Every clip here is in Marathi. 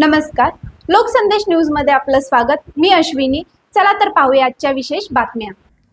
नमस्कार. लोकसंदेश न्यूजमध्ये आपलं स्वागत. मी अश्विनी. चला तर पाहूया आजच्या विशेष बातम्या.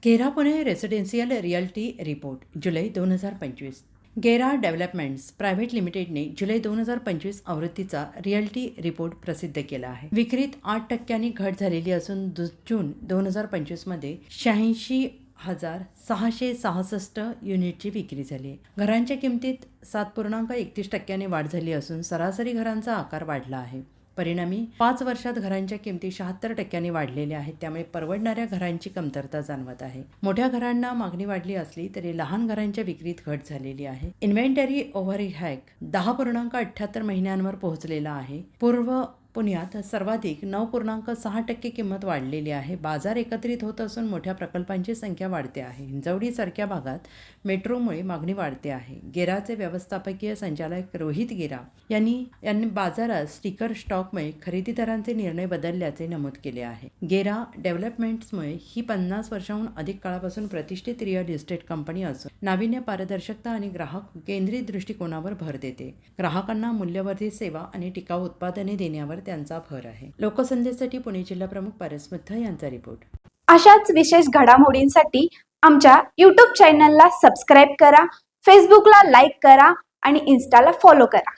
Gera Pune residential realty report जुलै दोन हजार पंचवीस. गेरा डेव्हलपमेंट्स प्रायव्हेट लिमिटेडने जुलै दोन हजार पंचवीस आवृत्तीचा रिअल्टी रिपोर्ट प्रसिद्ध केला आहे. विक्रीत आठ टक्क्यांनी घट झालेली असून जून दोन हजार पंचवीसमध्ये शहाऐंशी हजार सहाशे सहासष्ट युनिटची विक्री झाली. आहे घरांच्या किमतीत सात पूर्णांक एकतीस टक्क्याने वाढ झाली असून सरासरी घरांचा आकार वाढला आहे. परिणामी पाच वर्षात घरांच्या किमती शहात्तर टक्क्यांनी वाढलेल्या आहेत. त्यामुळे परवडणाऱ्या घरांची कमतरता जाणवत आहे. मोठ्या घरांना मागणी वाढली असली तरी लहान घरांच्या विक्रीत घट झालेली आहे. इन्व्हेंटरी ओव्हर हॅक दहा पूर्णांक अठ्ठ्याहत्तर महिन्यांवर पोहोचलेला आहे. पूर्व पुण्यात सर्वाधिक नऊ पूर्णांक सहा टक्के किंमत वाढलेली आहे. बाजार एकत्रित होत असून मोठ्या प्रकल्पांची संख्या वाढते आहे. हिंजवडीसारख्या भागात मेट्रोमुळे मागणी वाढते आहे. गेराचे व्यवस्थापकीय संचालक रोहित गेरा यांनी यांनी बाजारात स्टिकर स्टॉकमुळे खरेदीदारांचे निर्णय बदलल्याचे नमूद केले आहे. गेरा डेव्हलपमेंट्समुळे ही पन्नास वर्षाहून अधिक काळापासून प्रतिष्ठित रिअल इस्टेट कंपनी असून नाविन्य पारदर्शकता आणि ग्राहक केंद्रित दृष्टिकोनावर भर देते. ग्राहकांना मूल्यवर्धित सेवा आणि टिकाऊ उत्पादने देण्यावर त्यांचा भर आहे. लोकसंदेशसाठी पुणे जिल्हा प्रमुख पारस मुद्ध यांचा रिपोर्ट अशाच विशेष घडामोडींसाठी आमच्या यूट्यूब चॅनलला सबस्क्राईब करा फेसबुकला लाईक करा आणि इन्स्टाला फॉलो करा.